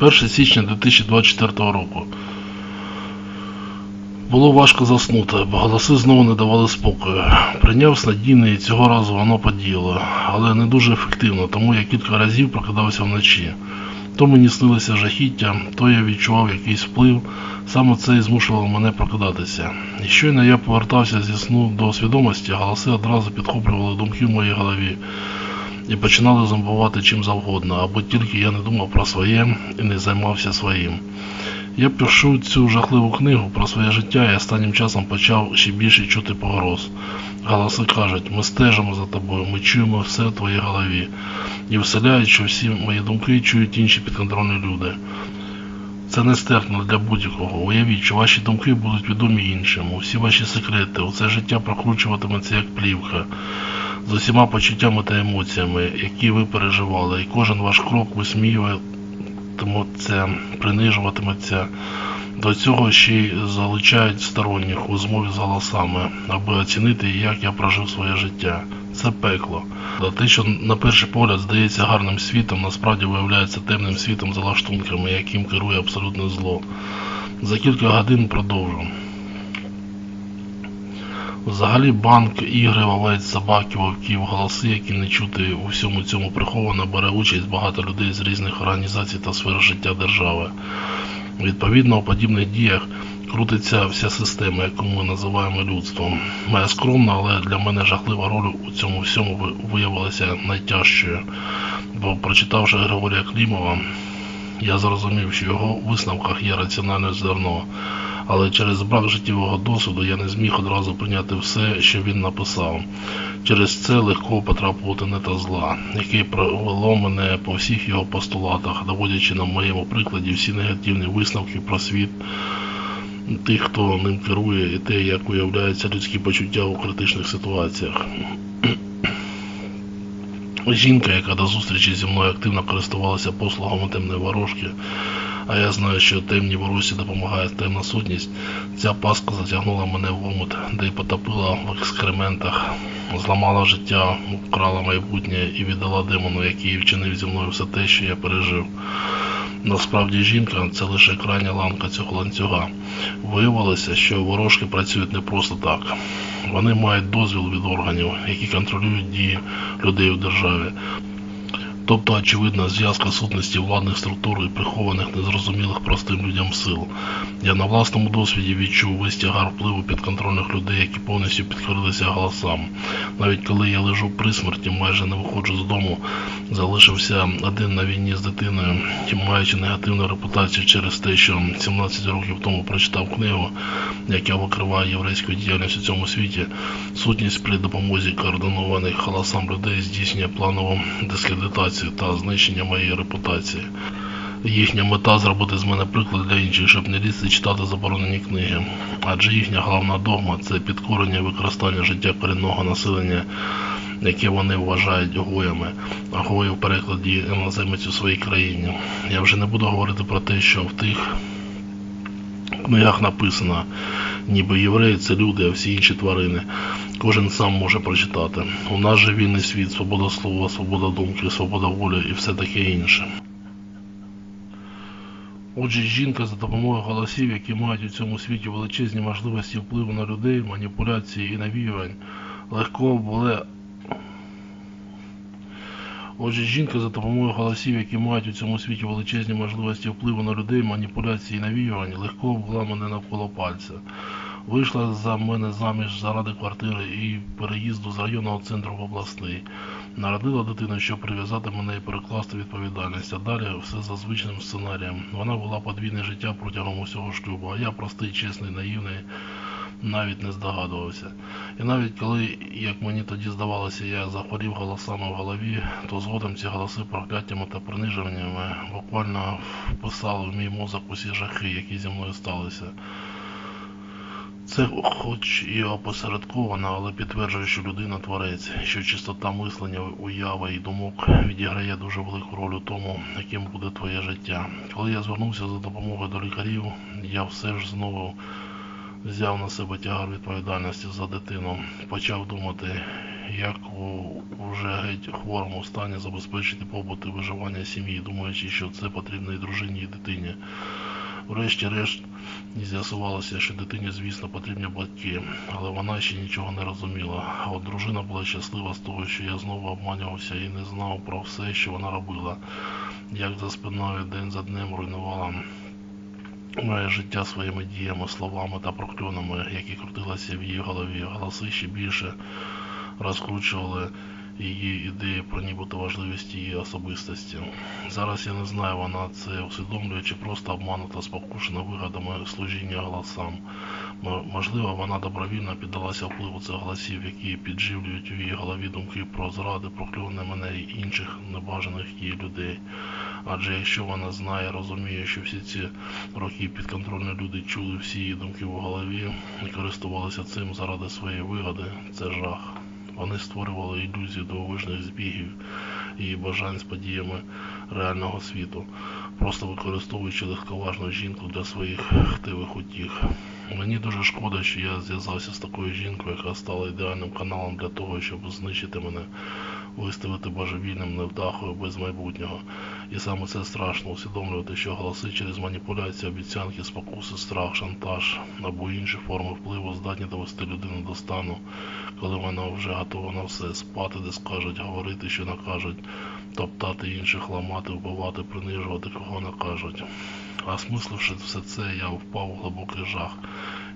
1 січня 2024 року. Було важко заснути, бо голоси знову не давали спокою. Прийняв снадійне і цього разу воно подіяло, але не дуже ефективно, тому я кілька разів прокидався вночі. То мені снилося жахіття, то я відчував якийсь вплив, саме це і змушувало мене прокидатися. І щойно я повертався зі сну до свідомості, голоси одразу підхоплювали думки в моїй голові і починали зомбувати чим завгодно, або тільки я не думав про своє і не займався своїм. Я пишу цю жахливу книгу про своє життя і останнім часом почав ще більше чути погроз. Голоси кажуть, ми стежимо за тобою, ми чуємо все в твоїй голові. І вселяють, що всі мої думки чують інші підконтрольні люди. Це нестерпно для будь-кого. Уявіть, що ваші думки будуть відомі іншим. Усі ваші секрети, усе життя прокручуватиметься як плівка з усіма почуттями та емоціями, які ви переживали, і кожен ваш крок висміюватиметься, принижуватиметься. До цього ще й залучають сторонніх у змові з голосами, аби оцінити, як я прожив своє життя. Це пекло. Те, що на перший погляд здається гарним світом, насправді виявляється темним світом за лаштунками, яким керує абсолютне зло. За кілька годин продовжу. Взагалі банк, ігри, овець, собаки, вовків, голоси, які не чути у всьому цьому приховано, бере участь багато людей з різних організацій та сфер життя держави. Відповідно, у подібних діях крутиться вся система, яку ми називаємо людством. Моя скромна, але для мене жахлива роль у цьому всьому виявилася найтяжчою. Бо прочитавши Григорія Клімова, я зрозумів, що в його висновках є раціональне зерно. Але через брак життєвого досвіду я не зміг одразу прийняти все, що він написав. Через це легко потрапити не та зла, яке провело мене по всіх його постулатах, доводячи на моєму прикладі всі негативні висновки про світ тих, хто ним керує, і те, як уявляються людські почуття у критичних ситуаціях. Жінка, яка до зустрічі зі мною активно користувалася послугами темної ворожки, а я знаю, що темній ворожці допомагає темна сутність, ця паска затягнула мене в омут, де й потопила в екскрементах, зламала життя, вкрала майбутнє і віддала демону, який вчинив зі мною все те, що я пережив. Насправді жінка це лише крайня ланка цього ланцюга. Виявилося, що ворожки працюють не просто так. Вони мають дозвіл від органів, які контролюють дії людей у державі. Тобто, очевидна зв'язка сутності владних структур і прихованих незрозумілих простим людям сил. Я на власному досвіді відчув весь тягар впливу підконтрольних людей, які повністю підкорилися голосам. Навіть коли я лежу при смерті, майже не виходжу з дому, залишився один на війні з дитиною, і маючи негативну репутацію через те, що 17 років тому прочитав книгу, яка викриває єврейську діяльність у цьому світі, сутність при допомозі координованих голосам людей здійснює планову дискредитацію та знищення моєї репутації. Їхня мета зробити з мене приклад для інших, щоб не лізти читати заборонені книги. Адже їхня головна догма це підкорення і використання життя корінного населення, яке вони вважають гоями, а гої в перекладі іноземець у своїй країні. Я вже не буду говорити про те, що в тих книгах написано, ніби євреї це люди, а всі інші тварини. Кожен сам може прочитати. У нас же вільний світ, свобода слова, свобода думки, свобода волі і все таке інше. Отже, жінка за допомогою голосів, які мають у цьому світі величезні можливості впливу на людей, маніпуляції і навіювань, легко була. Отже, жінка за допомогою голосів, які мають у цьому світі величезні можливості впливу на людей, маніпуляції і навіювань, легко була мене навколо пальця. Вийшла за мене заміж заради квартири і переїзду з районного центру в обласний. Народила дитину, щоб прив'язати мене і перекласти відповідальність, а далі все за звичним сценарієм. Вона була подвійне життя протягом усього шлюбу, а я простий, чесний, наївний, навіть не здогадувався. І навіть коли, як мені тоді здавалося, я захворів голосами в голові, то згодом ці голоси прокляттями та приниженнями буквально вписали в мій мозок усі жахи, які зі мною сталися. Це хоч і опосередковано, але підтверджує, що людина творець, що чистота мислення, уяви і думок відіграє дуже велику роль у тому, яким буде твоє життя. Коли я звернувся за допомогою до лікарів, я все ж знову взяв на себе тягар відповідальності за дитину, почав думати, як у вже геть хворому стані забезпечити побут і виживання сім'ї, думаючи, що це потрібно і дружині, і дитині. Врешті-решт з'ясувалося, що дитині, звісно, потрібні батьки, але вона ще нічого не розуміла. А от дружина була щаслива з того, що я знову обманювався і не знав про все, що вона робила, як за спиною день за днем руйнувала моє життя своїми діями, словами та прокльонами, які крутилися в її голові. Голоси ще більше розкручували її ідеї про нібито важливість її особистості. Зараз я не знаю, вона це усвідомлює чи просто обманута, спокушена вигадами служіння голосам. Можливо, вона добровільно піддалася впливу цих голосів, які підживлюють у її голові думки про зради, прокльони мене і інших небажаних її людей. Адже якщо вона знає, розуміє, що всі ці роки підконтрольні люди чули всі її думки в голові і користувалися цим заради своєї вигоди, це жах. Вони створювали ілюзію дивовижних збігів і бажань з подіями реального світу, просто використовуючи легковажну жінку для своїх хтивих утіх. Мені дуже шкода, що я зв'язався з такою жінкою, яка стала ідеальним каналом для того, щоб знищити мене, виставити божевільним невдахою без майбутнього. І саме це страшно усвідомлювати, що голоси через маніпуляції, обіцянки, спокуси, страх, шантаж або інші форми впливу здатні довести людину до стану, коли вона вже готова на все спати, де скажуть, говорити, що накажуть, топтати інших, ламати, вбивати, принижувати, кого накажуть. Осмисливши все це, я впав у глибокий жах,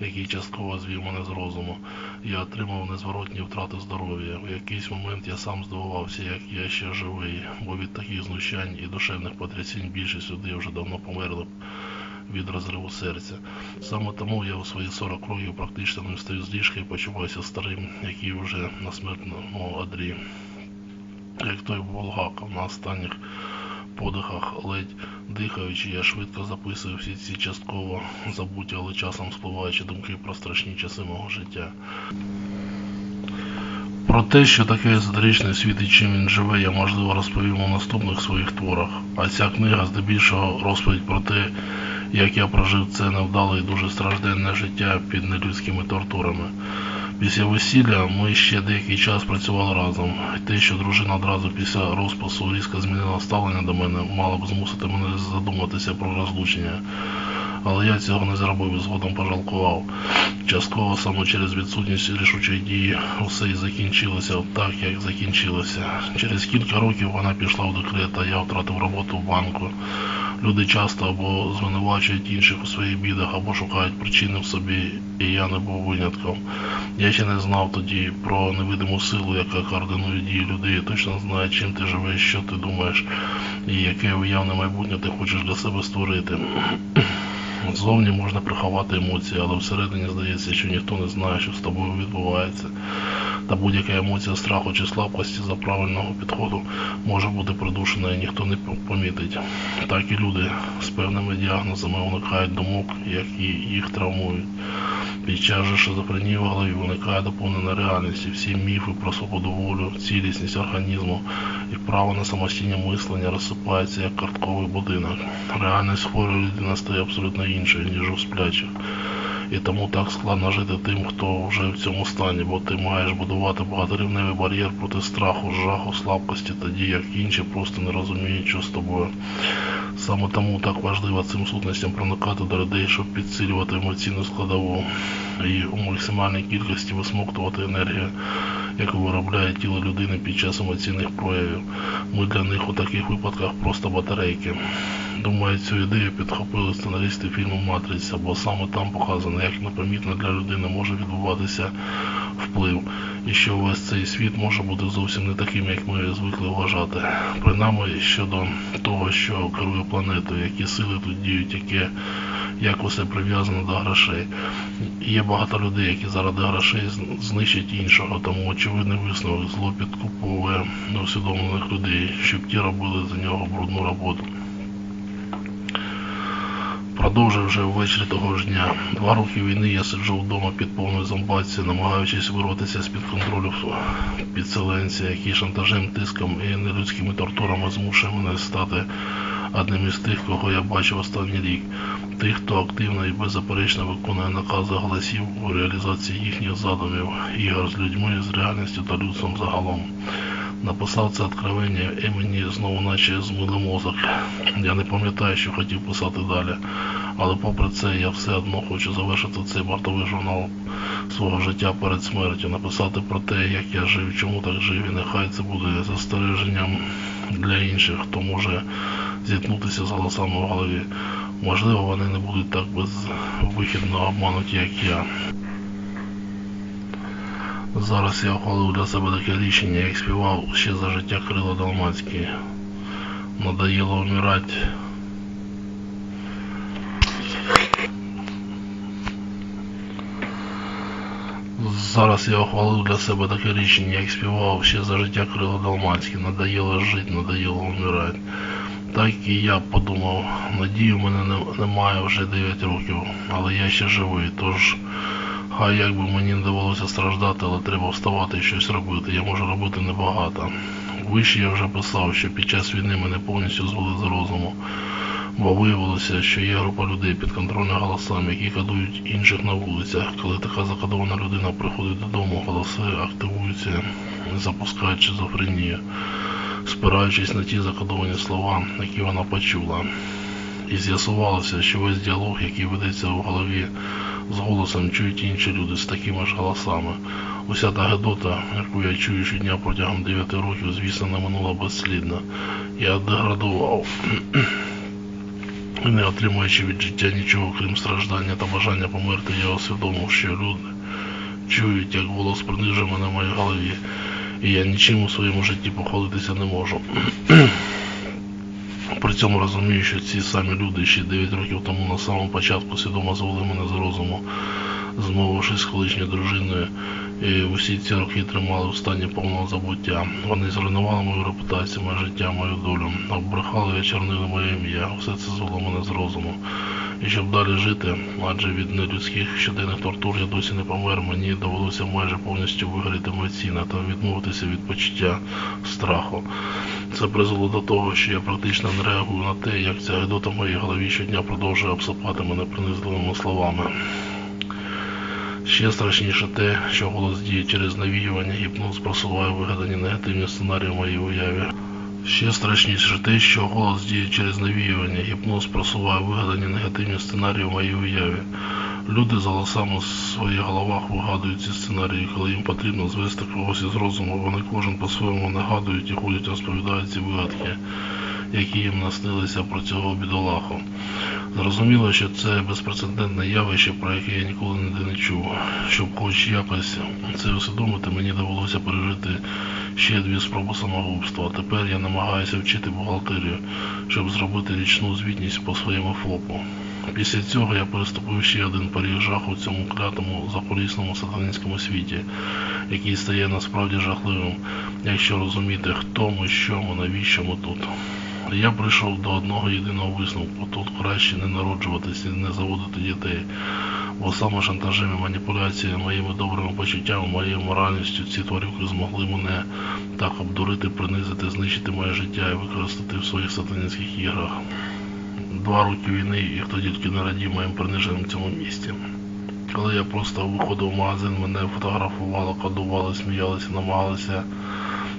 який частково звів мене з розуму. Я отримав незворотні втрати здоров'я. В якийсь момент я сам здивувався, як я ще живий, бо від таких знущань і душевних потрясінь більшість людей вже давно померли б від розриву серця. Саме тому я у свої 40 років практично не встаю з ліжка і почуваюся старим, який вже на смертному одрі. Як той Волгаков на останніх подихах, ледь дихаючи, я швидко записую всі ці частково забуті, але часом спливаючі думки про страшні часи мого життя. Про те, що таке езотеричний світ і чим він живе, я можливо розповім у наступних своїх творах. А ця книга здебільшого розповідь про те, як я прожив це невдале і дуже стражденне життя під нелюдськими тортурами. Після весілля ми ще деякий час працювали разом. Те, що дружина одразу після розпису різко змінила ставлення до мене, мало б змусити мене задуматися про розлучення. Але я цього не зробив і згодом пожалкував. Частково саме через відсутність рішучої дії все і закінчилося так, як закінчилося. Через кілька років вона пішла в декрет, а я втратив роботу в банку. Люди часто або звинувачують інших у своїх бідах, або шукають причини в собі, і я не був винятком. Я ще не знав тоді про невидиму силу, яка координує дії людей, точно знає, чим ти живеш, що ти думаєш, і яке уявне майбутнє ти хочеш для себе створити. Зовні можна приховати емоції, але всередині здається, що ніхто не знає, що з тобою відбувається. Та будь-яка емоція страху чи слабкості за правильного підходу може бути придушена і ніхто не помітить. Так і люди з певними діагнозами уникають думок, які їх травмують. Під час же шизофренії в голові виникає доповнена реальність і всі міфи про свободу волю, цілісність організму і право на самостійне мислення розсипаються як картковий будинок. Реальність хворої людини стає абсолютно іншою, ніж у сплячих. І тому так складно жити тим, хто вже в цьому стані, бо ти маєш будувати багаторівневий бар'єр проти страху, жаху, слабкості, тоді як інші просто не розуміють, що з тобою. Саме тому так важливо цим сутностям проникати до людей, щоб підсилювати емоційну складову і у максимальній кількості висмоктувати енергію, яку виробляє тіло людини під час емоційних проявів. Ми для них у таких випадках просто батарейки. Думаю, цю ідею підхопили сценаристи фільму Матриця, бо саме там показано, як непомітно для людини може відбуватися вплив, і що весь цей світ може бути зовсім не таким, як ми звикли вважати. Принаймні щодо того, що керує планетою, які сили тут діють, яке як усе прив'язано до грошей. Є багато людей, які заради грошей знищать іншого, тому очевидний висновок зло підкуповує неусвідомлених людей, щоб ті робили за нього брудну роботу. Продовжив вже ввечері того ж дня. Два роки війни я сиджу вдома під повною зомбацією, намагаючись вирватися з-під контролю підселенця, який шантажем, тиском і нелюдськими тортурами змушує мене стати одним із тих, кого я бачив останній рік. Тих, хто активно і беззаперечно виконує накази голосів у реалізації їхніх задумів, ігор з людьми, з реальністю та людством загалом. Написав це откровення і мені знову наче змили мозок. Я не пам'ятаю, що хотів писати далі. Але попри це я все одно хочу завершити цей вартовий журнал свого життя перед смертю, написати про те, як я жив, чому так жив, і нехай це буде застереженням для інших, хто може зіткнутися з голосами в голові. Можливо, вони не будуть так безвихідно обмануті, як я. Зараз я ухвалив для себе таке рішення, як співав ще за життя Крила Далмацький. Надоело умирать. Зараз я ухвалив для себе таке рішення, як співав ще за життя Крила Далмацький. Надоело жити, надоело умирать. Так і я подумав, надії в мене немає вже 9 років, але я ще живий, тож хай як би мені не довелося страждати, але треба вставати і щось робити. Я можу робити небагато. Вище я вже писав, що під час війни мене повністю звели з розуму. Бо виявилося, що є група людей підконтрольних голосами, які кадують інших на вулицях. Коли така закодована людина приходить додому, голоси активуються, запускають шизофренію, спираючись на ті закодовані слова, які вона почула. І з'ясувалося, що весь діалог, який ведеться в голові з голосом, чують інші люди з такими ж голосами. Уся та гедота, яку я чую щодня протягом 9 років, звісно, не минула безслідно. Я деградував. І не отримуючи від життя нічого, крім страждання та бажання померти, я усвідомив, що люди чують, як голос принижує мене в моїй голові, і я нічим у своєму житті похвалитися не можу. При цьому розумію, що ці самі люди ще 9 років тому на самому початку свідомо звели мене з розуму, змовившись з колишньою дружиною, і усі ці роки тримали в стані повного забуття. Вони зруйнували мою репутацію, моє життя, мою долю, обрехали чорнили моє ім'я. Все це звело мене з розуму. І щоб далі жити, адже від нелюдських щоденних тортур я досі не помер, мені довелося майже повністю вигоріти емоційно та відмовитися від почуття страху. Це призвело до того, що я практично не реагую на те, як ця гидота в моїй голові щодня продовжує обсипати мене принизливими словами. Ще страшніше те, що голос діє через навіювання, гіпноз просуває вигадані негативні сценарії в моїй уяві. Ще страшніше те, що голос діє через навіювання, гіпноз просуває вигадані негативні сценарії в моїй уяві. Люди з голосами в своїх головах вигадують ці сценарії, коли їм потрібно звести когось із розуму, вони кожен по-своєму нагадують і ходять розповідають ці вигадки, які їм наснилися про цього бідолаху. Зрозуміло, що це безпрецедентне явище, про яке я ніколи не чув. Щоб хоч якось це усвідомити, мені довелося пережити ще дві спроби самогубства. Тепер я намагаюся вчити бухгалтерію, щоб зробити річну звітність по своєму ФОПу. Після цього я переступив ще один поріг жаху в цьому клятому закулісному сатанинському світі, який стає насправді жахливим, якщо розуміти, хто ми, що ми, навіщо ми тут. Я прийшов до одного єдиного висновку. Тут краще не народжуватися не заводити дітей. Бо саме шантажем і маніпуляції моїми добрими почуттями, моєю моральністю ці тварюки змогли мене так обдурити, принизити, знищити моє життя і використати в своїх сатанинських іграх. Два роки війни і хто тільки не радів моїм приниженням в цьому місті. Коли я просто виходив в магазин, мене фотографували, кодували, сміялися, намагалися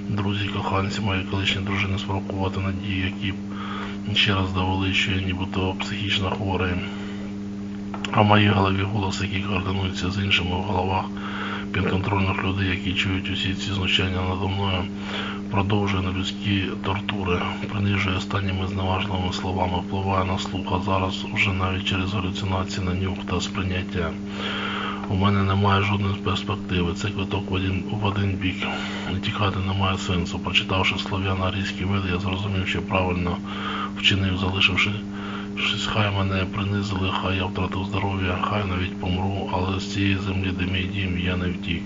друзі, коханці, мої колишні дружини спровокувати надії, які ще раз довели, що я нібито психічно хворий. А в моїй голові голос, який координується з іншими в головах підконтрольних людей, які чують усі ці знущання надо мною, продовжує на людські тортури, принижує останніми зневажливими словами, впливає на слух, а зараз уже навіть через галюцинації на нюх та сприйняття. У мене немає жодної перспективи. Це квиток в один, в один бік. Не тікати немає сенсу. Прочитавши слов'яно-арійський вид, я зрозумів, що правильно вчинив, залишивши щось, хай мене принизили, хай я втратив здоров'я, хай навіть помру, але з цієї землі, де мій дім, я не втік.